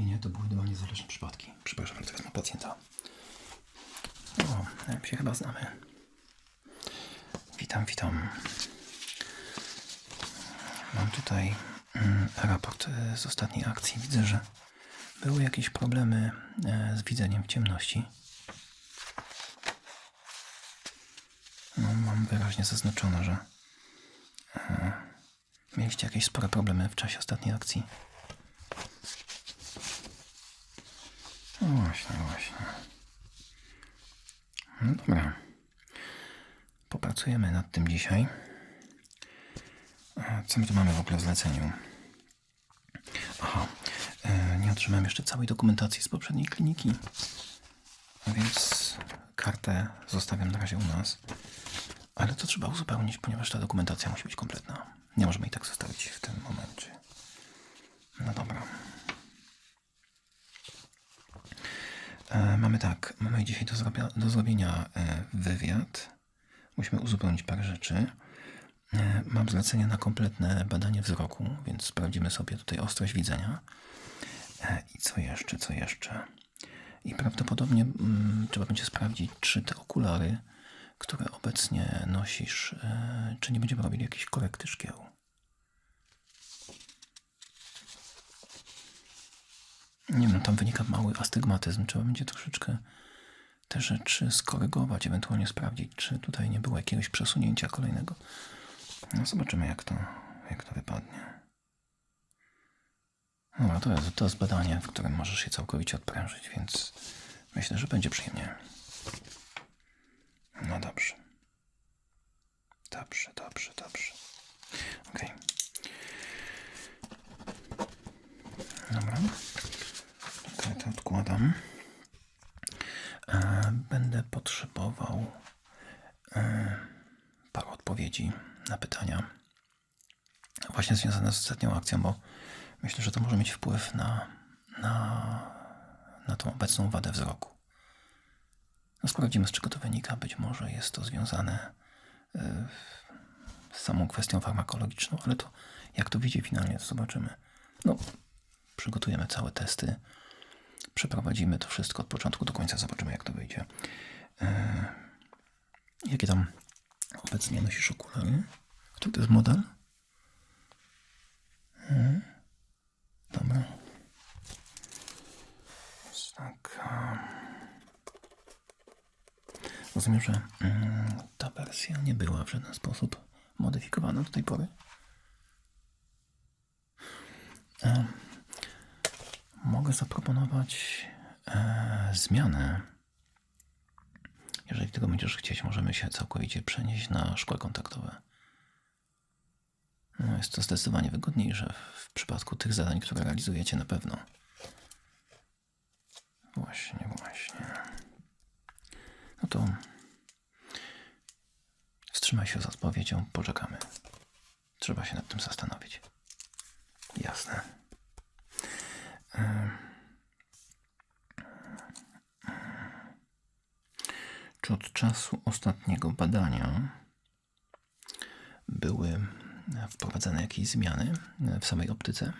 Nie, nie, to były dwa niezależne przypadki. Przepraszam, teraz ma pacjenta. O, my się chyba znamy. Witam, witam. Mam tutaj mm, raport e, z ostatniej akcji. Widzę, że były jakieś problemy e, z widzeniem w ciemności. No, mam wyraźnie zaznaczone, że e, mieliście jakieś spore problemy w czasie ostatniej akcji. Właśnie, właśnie. No dobra. Popracujemy nad tym dzisiaj. A Co my tu mamy w ogóle w zleceniu? Aha, e, nie otrzymałem jeszcze całej dokumentacji z poprzedniej kliniki. Więc kartę zostawiam na razie u nas. Ale to trzeba uzupełnić, ponieważ ta dokumentacja musi być kompletna. Nie możemy jej tak zostawić w tym momencie. No dobra. E, mamy tak, mamy dzisiaj do, zrobia, do zrobienia e, wywiad. Musimy uzupełnić parę rzeczy. E, mam zlecenie na kompletne badanie wzroku, więc sprawdzimy sobie tutaj ostrość widzenia. E, I co jeszcze, co jeszcze? I prawdopodobnie mm, trzeba będzie sprawdzić, czy te okulary, które obecnie nosisz, e, czy nie będziemy robili jakiejś korekty szkieł. Nie wiem, tam wynika mały astygmatyzm. Trzeba będzie troszeczkę te rzeczy skorygować, ewentualnie sprawdzić, czy tutaj nie było jakiegoś przesunięcia kolejnego. No zobaczymy, jak to, jak to wypadnie. Dobra, to jest, to jest badanie, w którym możesz się całkowicie odprężyć, więc myślę, że będzie przyjemnie. No dobrze. Dobrze, dobrze, dobrze. Okej. Dobra. Odkładam. E, Będę potrzebował e, paru odpowiedzi na pytania właśnie związane z ostatnią akcją, bo myślę, że to może mieć wpływ na, na, na tą obecną wadę wzroku. No sprawdzimy, z czego to wynika. Być może jest to związane e, z samą kwestią farmakologiczną, ale to jak to wyjdzie finalnie, to zobaczymy. No, przygotujemy całe testy, przeprowadzimy to wszystko od początku do końca, zobaczymy jak to wyjdzie. E, jakie tam obecnie nosisz okulary? Który to jest model? Mhm. Dobra. Tak. a. Rozumiem, że mm, ta wersja nie była w żaden sposób modyfikowana do tej pory. E, mogę zaproponować e, zmianę. Jeżeli tego będziesz chcieć, możemy się całkowicie przenieść na szkło kontaktowe. No, jest to zdecydowanie wygodniejsze w przypadku tych zadań, które realizujecie na pewno. Właśnie, właśnie. No to wstrzymaj się z odpowiedzią, poczekamy. Trzeba się nad tym zastanowić. Jasne. Em. Czy od czasu ostatniego badania były wprowadzane jakieś zmiany w samej optyce?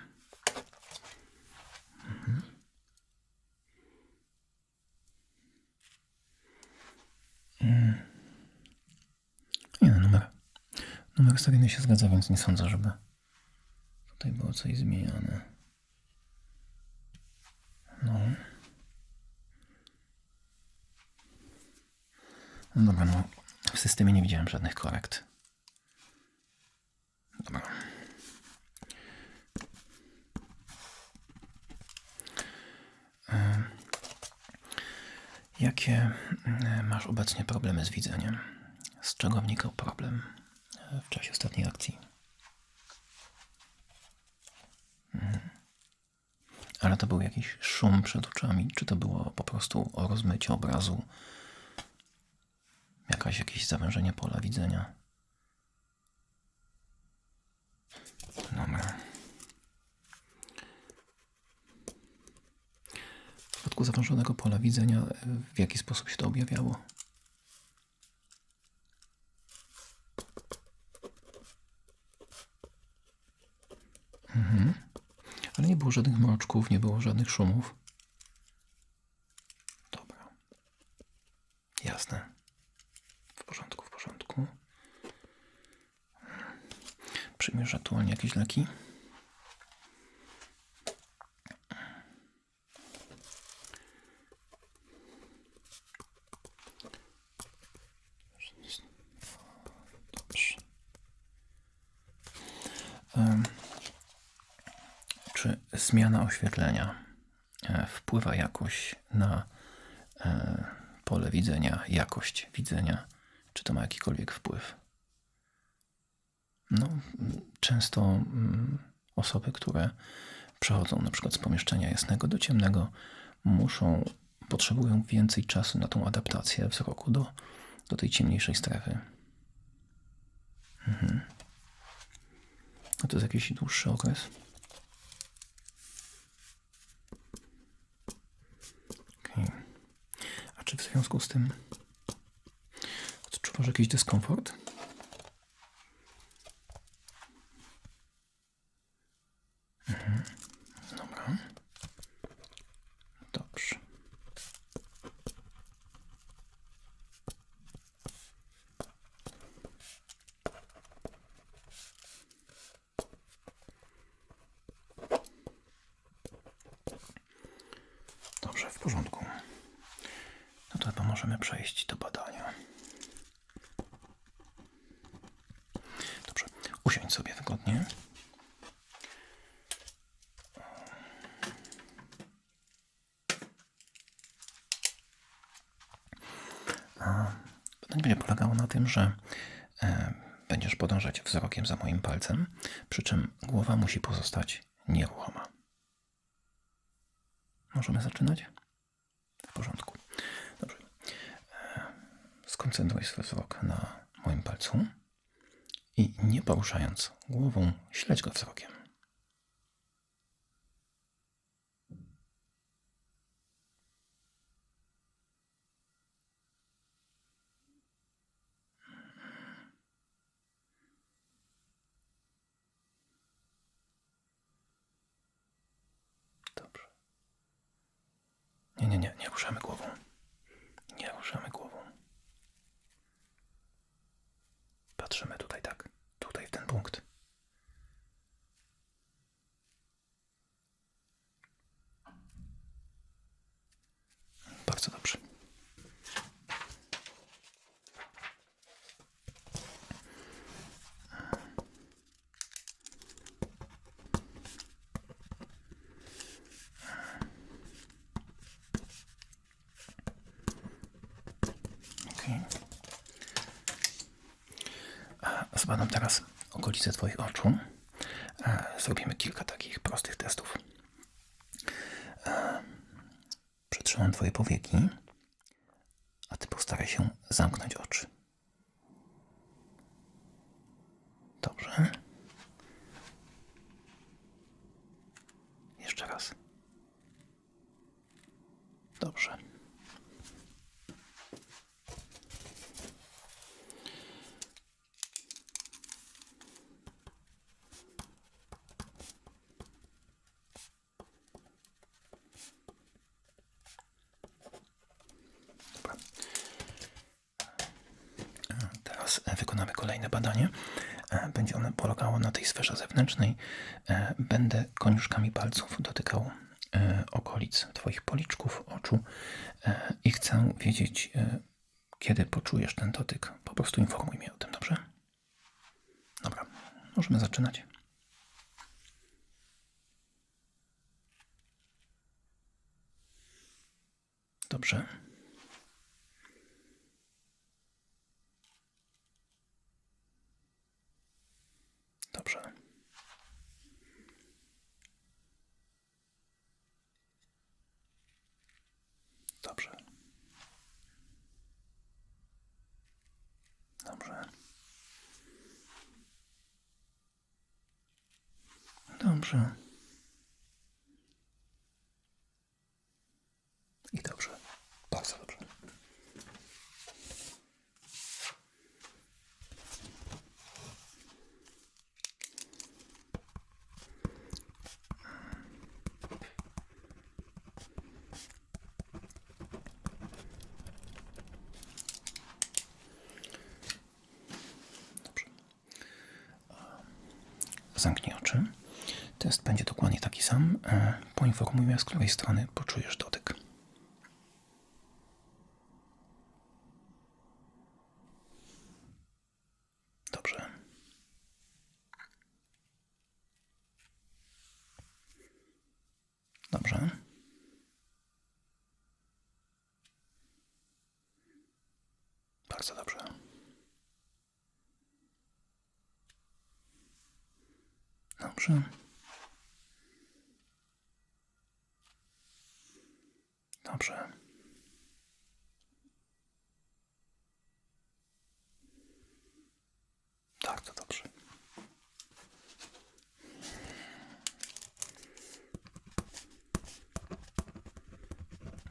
Nie, no, numer. Numer seryjny się zgadza, więc nie sądzę, żeby tutaj było coś zmieniane. Dobra, no. W systemie nie widziałem żadnych korekt. Dobra. Jakie mm, masz obecnie problemy z widzeniem? Z czego wnikał problem e, w czasie ostatniej akcji? Mhm. Ale to był jakiś szum przed oczami, czy to było po prostu rozmycie obrazu? Jakaś, jakieś zawężenie pola widzenia? Dobra. W przypadku zawężonego pola widzenia, e, w jaki sposób się to objawiało? Mhm. Ale nie było żadnych mroczków, nie było żadnych szumów. Dobra. Jasne. W porządku, w porządku. Przyjmiesz aktualnie jakieś leki? Czy zmiana oświetlenia e, wpływa jakoś na e, pole widzenia, jakość widzenia? Czy to ma jakikolwiek wpływ? No, często mm, osoby, które przechodzą na przykład z pomieszczenia jasnego do ciemnego, muszą, potrzebują więcej czasu na tą adaptację wzroku do, do tej ciemniejszej strefy. Mhm. A to jest jakiś dłuższy okres? Okej. A czy w związku z tym odczuwasz jakiś dyskomfort? Mhm. Dobra. Dobrze. Dobrze, w porządku. No to chyba możemy przejść do badania. Dobrze, usiądź sobie wygodnie. A Badanie polegało na tym, że e, będziesz podążać wzrokiem za moim palcem, przy czym głowa musi pozostać nieruchoma. Możemy zaczynać? W porządku. Dobrze. E, Skoncentruj swój wzrok na moim palcu i nie poruszając głową, śledź go wzrokiem. Dobrze. Nie, nie, nie, nie ruszamy głową. Nie ruszamy głową. Patrzymy tutaj, tak. Tutaj, w ten punkt. Bardzo dobrze. Zbadam teraz okolice Twoich oczu. Zrobimy kilka takich prostych testów. E, Przytrzymam Twoje powieki, a Ty postaraj się zamknąć oczy. Dobrze. Jeszcze raz. Dobrze. Dobra. Teraz e, wykonamy kolejne badanie. E, Będzie ono polegało na zewnętrznej. E, Będę koniuszkami palców dotykał e, okolic Twoich policzków, oczu e, i chcę wiedzieć, kiedy poczujesz ten dotyk. Po prostu informuj mnie o tym, dobrze? Dobra, możemy zaczynać. Dobrze. 是不是？Test będzie dokładnie taki sam. E, Poinformuj mnie, z której strony poczujesz dotyk. Dobrze. Dobrze. Bardzo dobrze. Dobrze. Dobrze. Tak, to dobrze.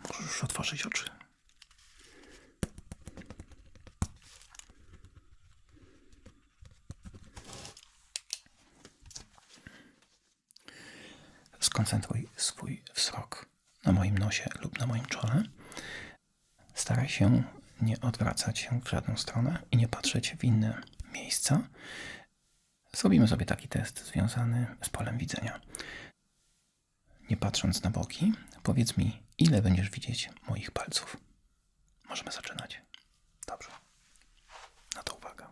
Możesz już otworzyć oczy. Skoncentruj swój wzrok na moim nosie lub na moim czole. Staraj się nie odwracać się w żadną stronę i nie patrzeć w inne miejsca. Zrobimy sobie taki test związany z polem widzenia. Nie patrząc na boki, powiedz mi, ile będziesz widzieć moich palców. Możemy zaczynać. Dobrze. No to uwaga.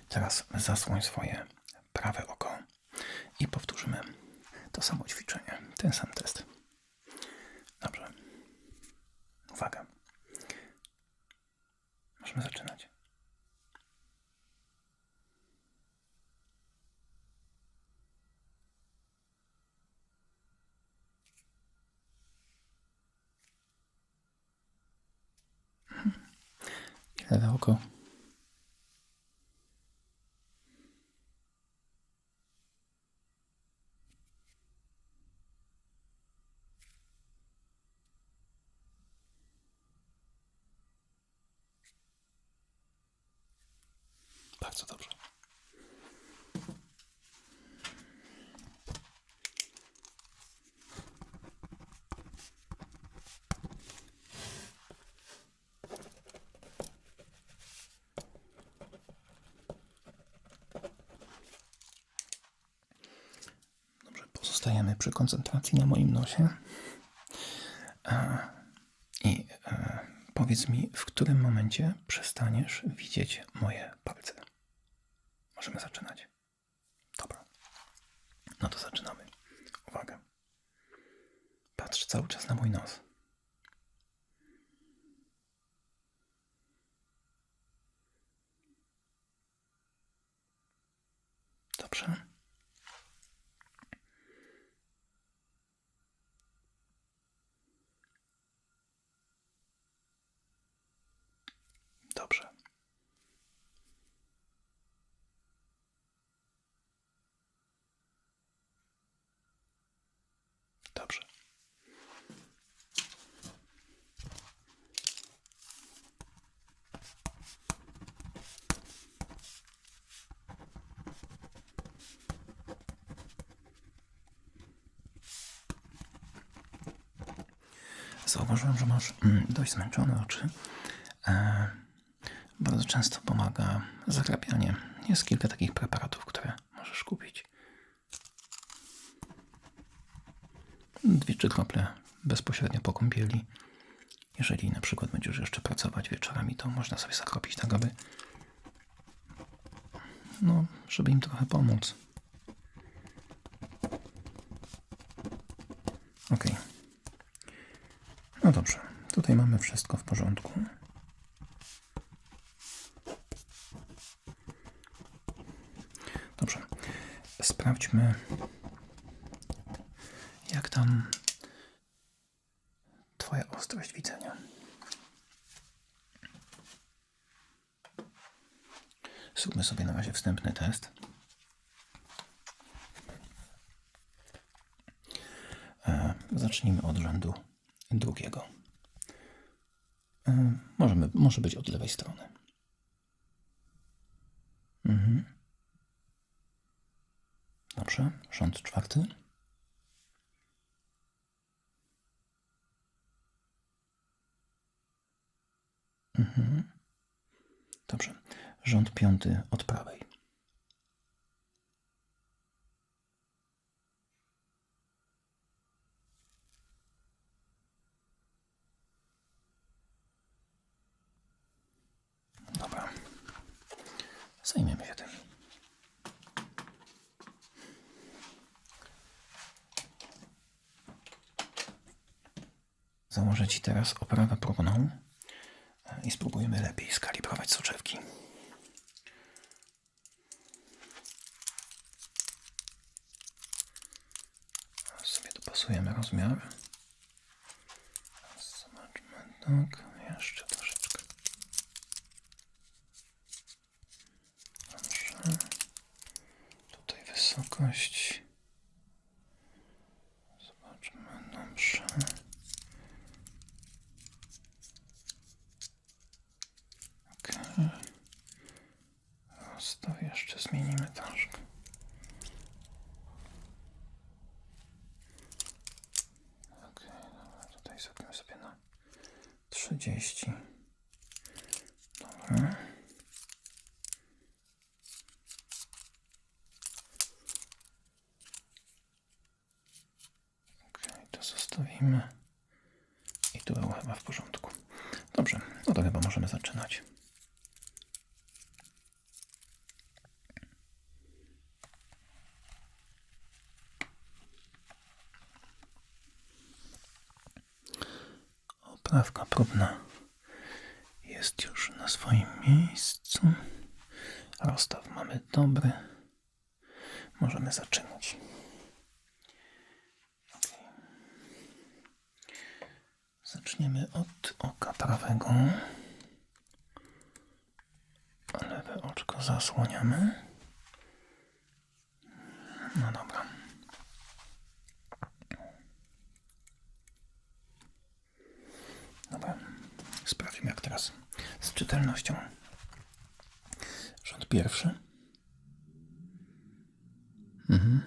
Teraz zasłoń swoje prawe oko i powtórzymy to samo ćwiczenie, ten sam test. Dobrze. Uwaga. Możemy zaczynać. Mhm. Lewe oko. Bardzo dobrze. Dobrze, pozostajemy przy koncentracji na moim nosie. A, I e, powiedz mi, w którym momencie przestaniesz widzieć moje palce. Możemy zaczynać. Dobra. No to zaczynamy. Uwaga. Patrz cały czas na mój nos. Dobrze. Dobrze. Dobrze. Zauważyłem, że masz mm, dość zmęczone oczy. E, bardzo często pomaga zakrapianie. Jest kilka takich preparatów, które możesz kupić. Trzy krople bezpośrednio po kąpieli. Jeżeli na przykład będziesz jeszcze pracować wieczorami, to można sobie zakropić tak, aby no, żeby im trochę pomóc. Ok. No dobrze. Tutaj mamy wszystko w porządku. Dobrze. Sprawdźmy, jak tam Twoja ostrość widzenia. Zróbmy sobie na razie wstępny test. E, Zacznijmy od rzędu drugiego. E, Możemy, może być od lewej strony. Mhm. Dobrze, rząd czwarty. Mhm. Dobrze, rząd piąty od prawej. Dobra. Zajmiemy się tym. Założę Ci teraz oprawę próbną i spróbujemy lepiej skalibrować soczewki. Teraz sobie dopasujemy rozmiar. Zobaczmy, tak, jeszcze troszeczkę. Dobrze. Tutaj wysokość. Zobaczmy, dobrze. Okej. Rozstaw jeszcze troszkę. Okej, dobra, tutaj zrobimy sobie na 30. Dobra. Okej, to zostawimy. I tu było chyba w porządku. Dobrze, no to chyba możemy zaczynać. Oprawka próbna jest już na swoim miejscu. Rozstaw mamy dobry. Możemy zaczynać. Zaczniemy od oka prawego. Lewe oczko zasłaniamy. No dobra. Dobra. Sprawdźmy jak teraz z czytelnością. Rząd pierwszy. Mhm.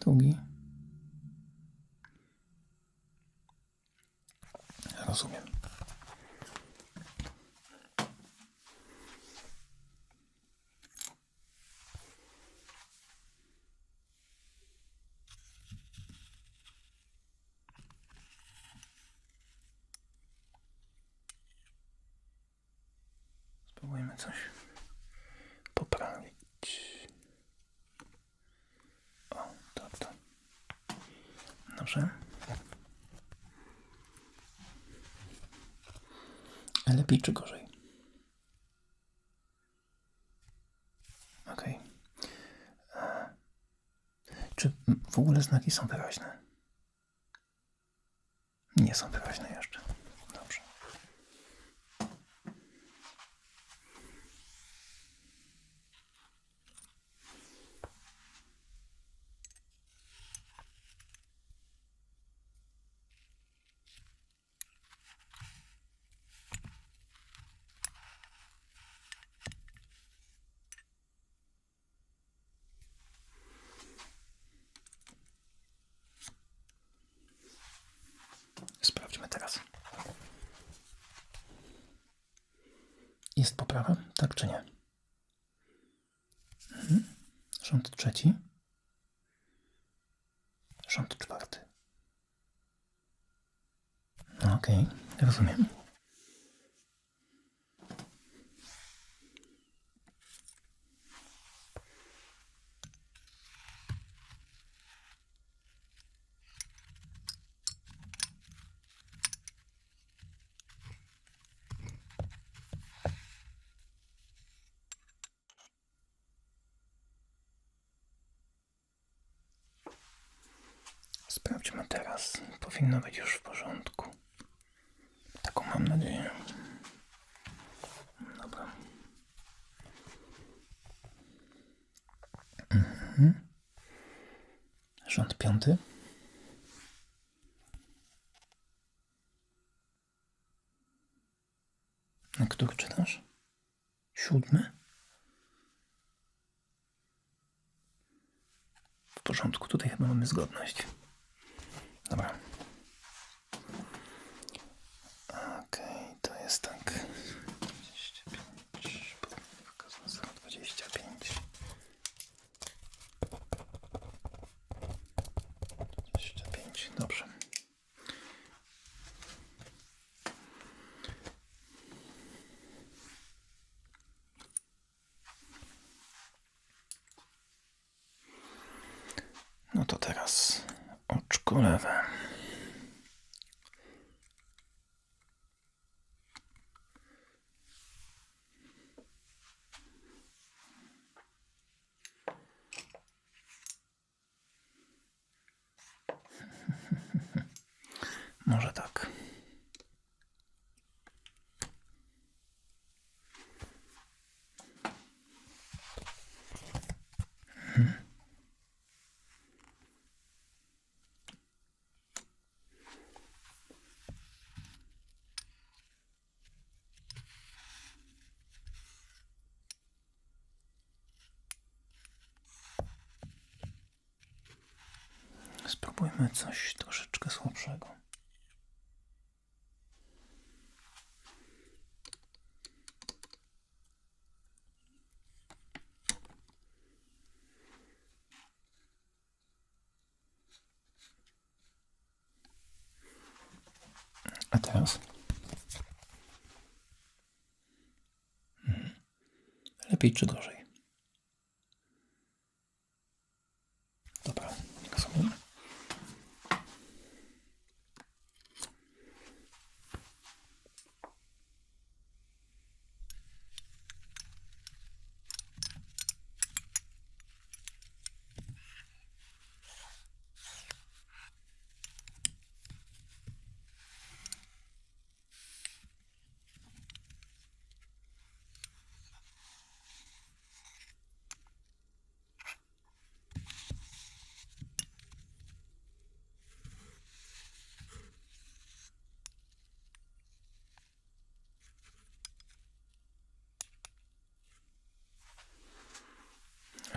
Drugi. Rozumiem. Spróbujmy coś poprawić. O, to, to. Dobrze. Lepiej czy gorzej? Okej. E, Czy w ogóle znaki są wyraźne? Nie są wyraźne jeszcze. Dobrze. Sprawdźmy teraz. Jest poprawa, tak czy nie? Mhm. Rząd trzeci. Rząd czwarty. No, Okej, rozumiem. mam nadzieję. Dobra. Mhm. Rząd piąty. Na który czytasz? Siódmy? W porządku, tutaj chyba mamy zgodność. Dobra. to teraz oczko lewe. coś troszeczkę słabszego. A teraz? Mhm. Lepiej czy gorzej?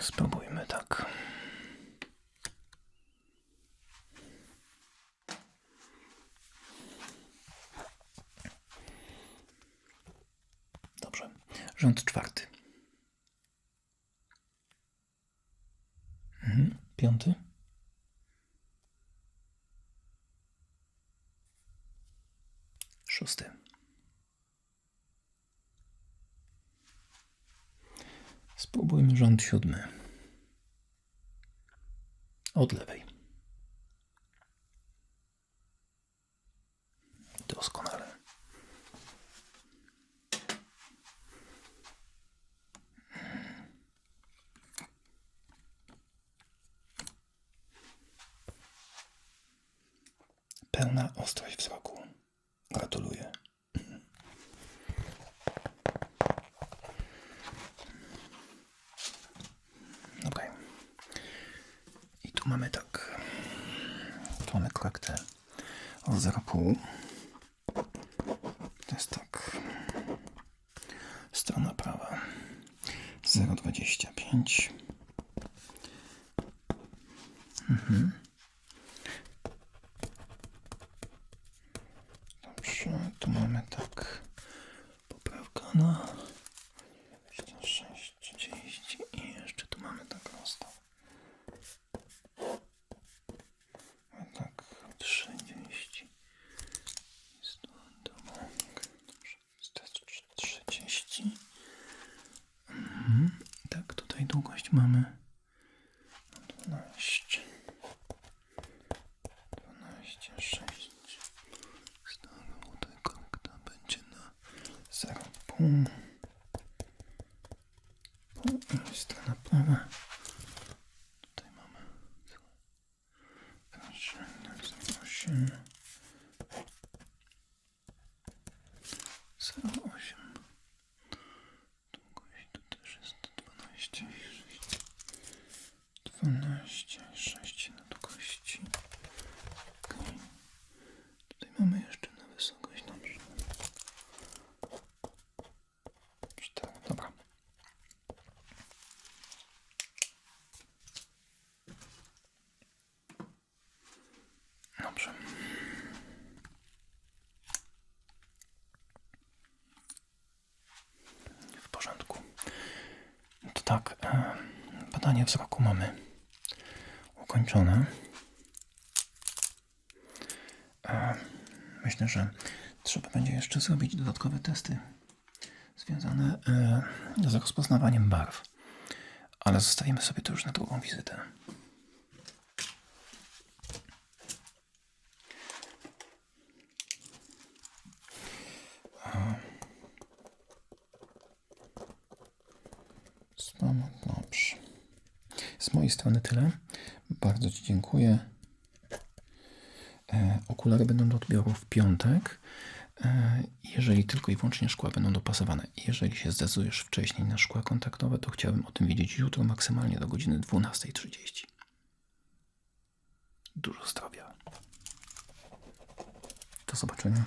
Spróbujmy tak. Dobrze. Rząd czwarty. Mhm. Piąty. siódmy. Od lewej. noir. Badanie wzroku mamy ukończone. Myślę, że trzeba będzie jeszcze zrobić dodatkowe testy związane e, z rozpoznawaniem barw. Ale zostawimy sobie to już na drugą wizytę. Spam, dobrze. Z mojej strony tyle. Bardzo Ci dziękuję. E, okulary będą do odbioru w piątek. E, jeżeli tylko i wyłącznie szkła będą dopasowane. Jeżeli się zdecydujesz wcześniej na szkła kontaktowe, to chciałbym o tym wiedzieć jutro maksymalnie do godziny 12.30. Dużo zdrowia. Do zobaczenia.